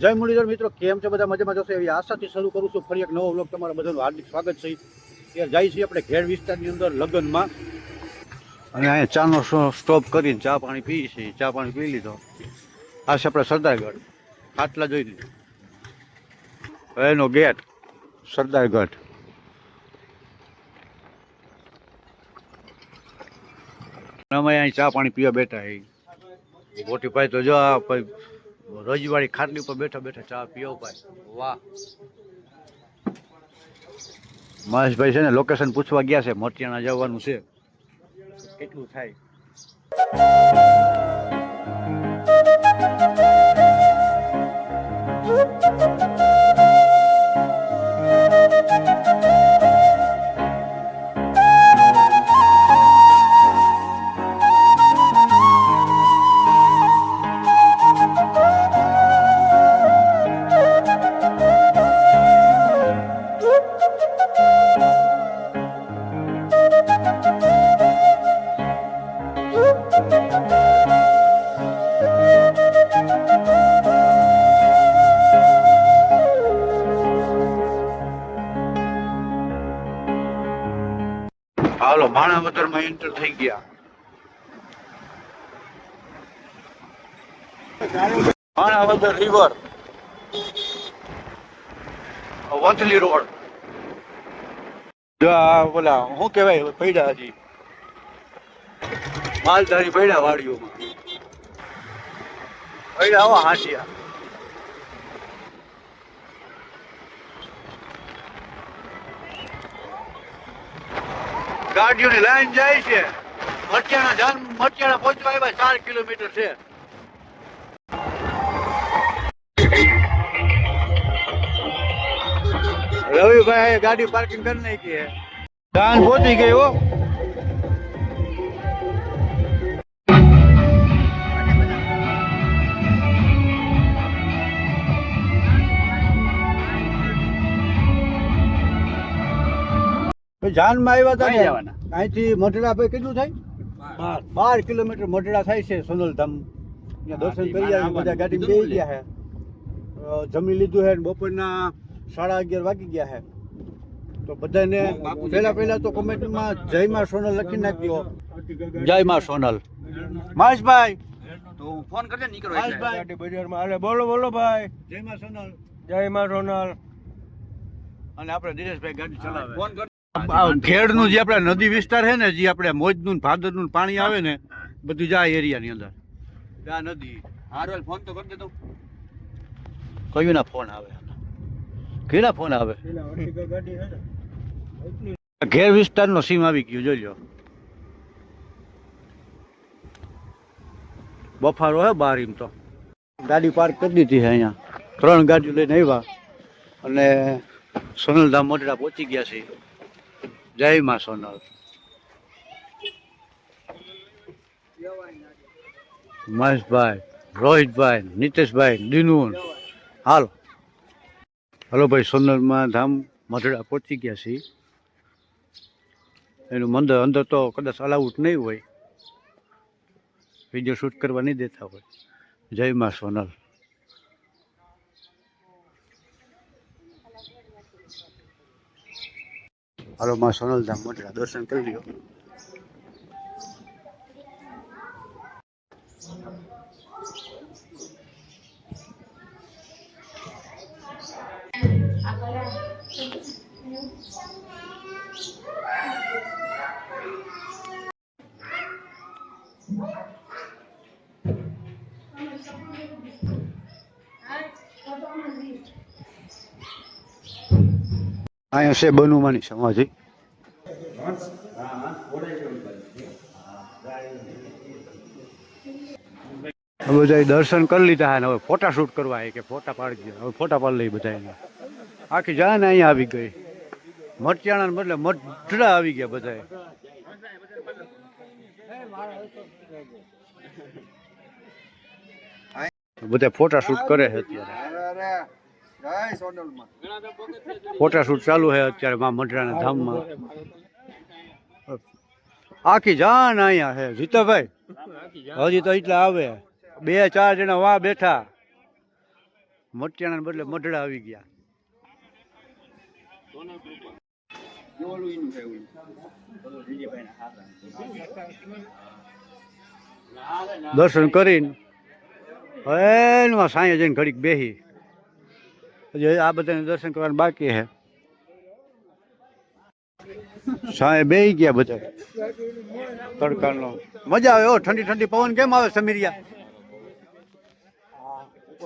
જય મુરલીધર મિત્રો, કેમ છે બધા? મજામાં જશો? એવી આશાથી શરૂ કરું છું. ફરી એક નવો વ્લોગ તમારા બધાનું હાર્દિક સ્વાગત છે. ત્યારે જાય છીએ આપણે ઘેર વિસ્તારની અંદર લગ્નમાં. અને અહીંયા ચાનો સ્ટોપ કરીને ચા પાણી પીએ છીએ ચા પાણી પી લીધો. આ છે આપણે સરદારગઢ. ખાટલા જોઈ લીધું. એનો ગેટ, સરદારગઢ. અમે અહીં ચા પાણી પીવા બેઠા એ મોટી ભાઈ તો જો આ ભાઈ રજવાડી ખાટલી ઉપર બેઠા બેઠા ચા પીઓ ભાઈ. વાહ. મહેશભાઈ છે ને લોકેશન પૂછવા ગયા છે મટિયાણા જવાનું છે. કેટલું થાય? હાલો માણાવદરમાં એન્ટર થઈ ગયા. Manavadar river Vanthali road. બોલા શું કેવાય પૈડા હજી. માલધારી પૈડા વાડીઓમાં. પૈડા આવા હાંસિયા. ગાડીઓની લાઈન જાય છે. મટિયાણા જાન મટિયાણા પહોંચવા આવ્યા, ચાર કિલોમીટર છે. રવિભાઈ ગાડી પાર્કિંગ કરી નાખી જાન પહોંચી ગઈ હો. જાનમાં આવ્યા હતા? જવાના? અહીંથી મઢડા ભાઈ કેટલું થાય? બાર. કિલોમીટર મઢડા થાય છે સોનલધામ. દર્શન કરી આવી બધા ગાડી કીધું ગયા છે જમી લીધું છે ને બપોરના સાડા અગિયાર વાગી ગયા છે તો બધાને. પહેલા પહેલા તો કોમેન્ટમાં જય માં સોનલ લખી નાખ્યો જય માં સોનલ. મહેશભાઈ. તો ફોન કરજે નીકળો મહેશભાઈ. બજારમાં. હાલે બોલો બોલો ભાઈ. જય માં સોનલ. જય માં સોનલ. અને આપણે દિનેશભાઈ ગાડી ચલાવે. ફોન ખેડનું જે આપણે નદી વિસ્તાર છે ને જે આપણે મોજનું ને ભાદરનું ને પાણી આવે ને બધું જા એરિયા ની અંદર. આ નદી. હારવેલ ફોન તો કરી દેતો કયું ના ફોન આવે કેના ફોન આવે? ઘેર વિસ્તાર નો સીમ આવી ગયો જોઈ લો બફારો હે બહાર એમ તો. ગાડી પાર્ક કરી દીધી છે અહીંયા. ત્રણ ગાડીઓ લઈને આવ્યા અને સોનલધામ મોઢડા પહોંચી ગયા છે જય માં સોનલ. મહેશભાઈ રોહિતભાઈ, નીતેશભાઈ, દિનુન. હાલો. હલો ભાઈ, સોનલમાં ધામ મધડા પહોંચી ગયા છીએ. એનું મંદિર અંદર તો કદાચ અલાઉટ નહીં હોય. વીડિયો શૂટ કરવા નહીં દેતા હોય. જય માં સોનલ. હાલો માં સોનલ ધામ મઢડા દર્શન અહીંયા છે બનુમાની સમાધિ. બધા દર્શન કરી લીધા અને હવે ફોટા શૂટ કરવા કે ફોટા પાડી દે હવે ફોટા પાડી લઈ બધા આખી જાન અહીંયા આવી ગઈ. મરચાણા બદલે મઢડા આવી ગયા બધા બધા ફોટા શૂટ કરે છે અત્યારે. ફોટા શૂટ ચાલુ છે અત્યારે મા મઢડાના ધામમાં. આખી જાન અહીંયા છે જીતાભાઈ. હજી તો એટલા આવે. બે ચાર જણા વા બેઠા. મટિયાના બદલે મઢડા આવી ગયા. દર્શન કરીને હવે સાંજે જઈને ઘડીક બેસી હજી આ બધાને દર્શન કરવાનું બાકી છે સાંજે બે ગયા બધા. તડકાનો. મજા આવે ઓ ઠંડી ઠંડી પવન કેમ આવે સમીરિયા?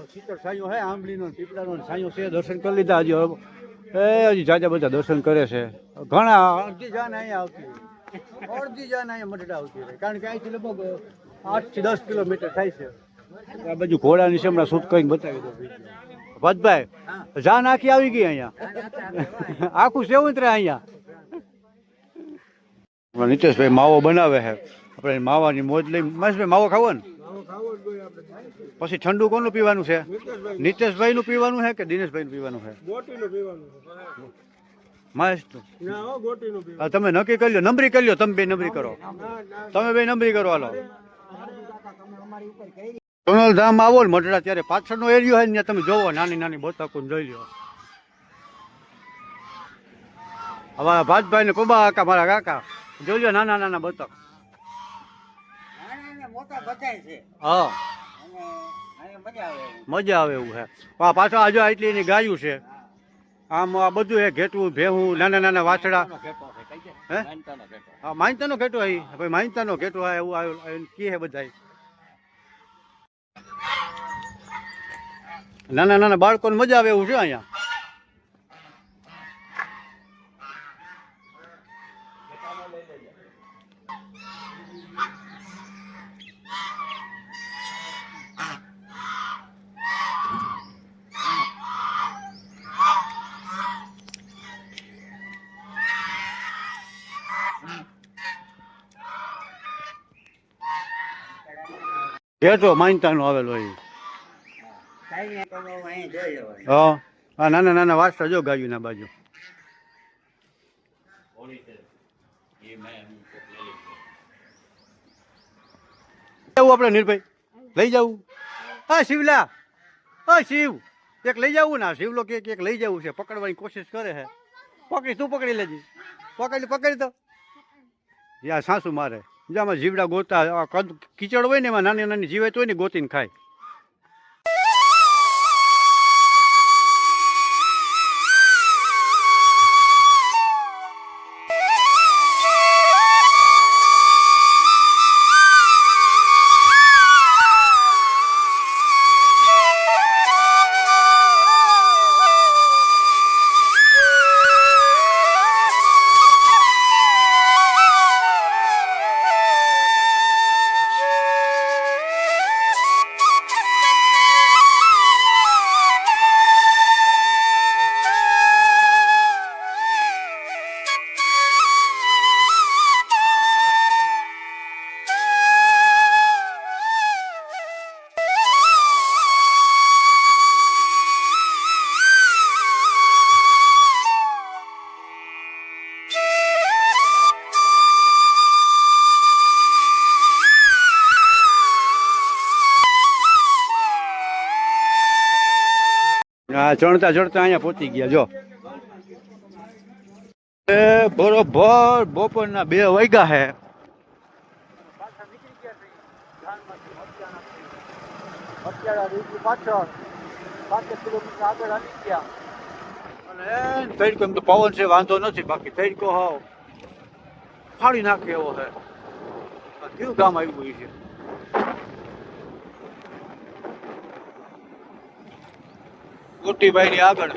શીતળ સાંયો હે આંબલીનો પીપળાનો છે દર્શન કરી લીધા હજી એ હજી જાજા બધા દર્શન કરે છે ઘણા અડધી જાન અહીંયા આવતી અડધી જાન અહીંયા આવતી કારણ કે અહીંથી લગભગ આઠથી દસ કિલોમીટર થાય છે આ બાજુ ઘોડાની છે, હમણાં શૂટ કરીને બતાવી દો ભજભાઈ જાન આખી આવી ગઈ અહીંયા. આખું સેવું રહે અહીંયા. નીતેશભાઈ માવો બનાવે છે. આપણે માવાની મોજ લઈ મહેશભાઈ માવો ખાવો ને? આવો ખાવો જ જોઈએ આપણે પછી ઠંડુ કોનું પીવાનું છે? નીતેશભાઈ નું પીવાનું છે. કે દિનેશભાઈ નું પીવાનું છે પીવાનું. તમે નક્કી કરી લો નંબરી કરી લો તમે બે નંબરી કરો. તમે બે નંબરી કરો હાલો. સોનલ ધામ આવો ને મઢડા ત્યારે પાછળનો એરિયો હોય ને તમે જોવો નાની નાની બોતકો જોઈ લો અમારા ભાજભાઈ ને કોબા કાકા મારા કાકા જોઈ લો નાના નાના બતક હા. મજા આવે એવું હે. પાછો આજો આટલી એની ગાયું છે. આમ આ બધું હે ઘેટું ભેહું નાના નાના વાછડા. હે? માનતાનો ઘેટો. અહીં ભાઈ માહિતાનો ઘેટો એવું આવ્યું કી હે બધા નાના નાના બાળકોને મજા આવે એવું છે અહીંયા? ઘેટો માનતાનો આવેલો તો હું. નાના નાના વાસતા જો ગાયું ના બાજુ. જવું આપણે નિર્ભય લઈ જવું હા શિવલા. હા શિવ. એક લઈ જવું ના શિવલો કે એક લઈ જવું છે. પકડવાની કોશિશ કરે છે. પકડી, તું પકડી લેજે. પકડી પકડી તો. યા સાસુ મારે. જેમાં જીવડા ગોતા કદ કીચડ હોય ને એમાં નાની નાની જીવાત તો ને ગોતીને ખાય. હા ચણતા ચડતા અહીંયા પહોંચી ગયા, જો. એ બરોબર, બપોરના બે વાગ્યા હે. પાછળ પાંચેક કિલોમીટર આગળ આવી ગયા અને તડકો એમ તો પવન છે, વાંધો નથી, બાકી તડકો હાવ ફાડી નાખે એવો છે આ કેવું ગામ આવ્યું છે? ગોટીભાઈ ની આગળ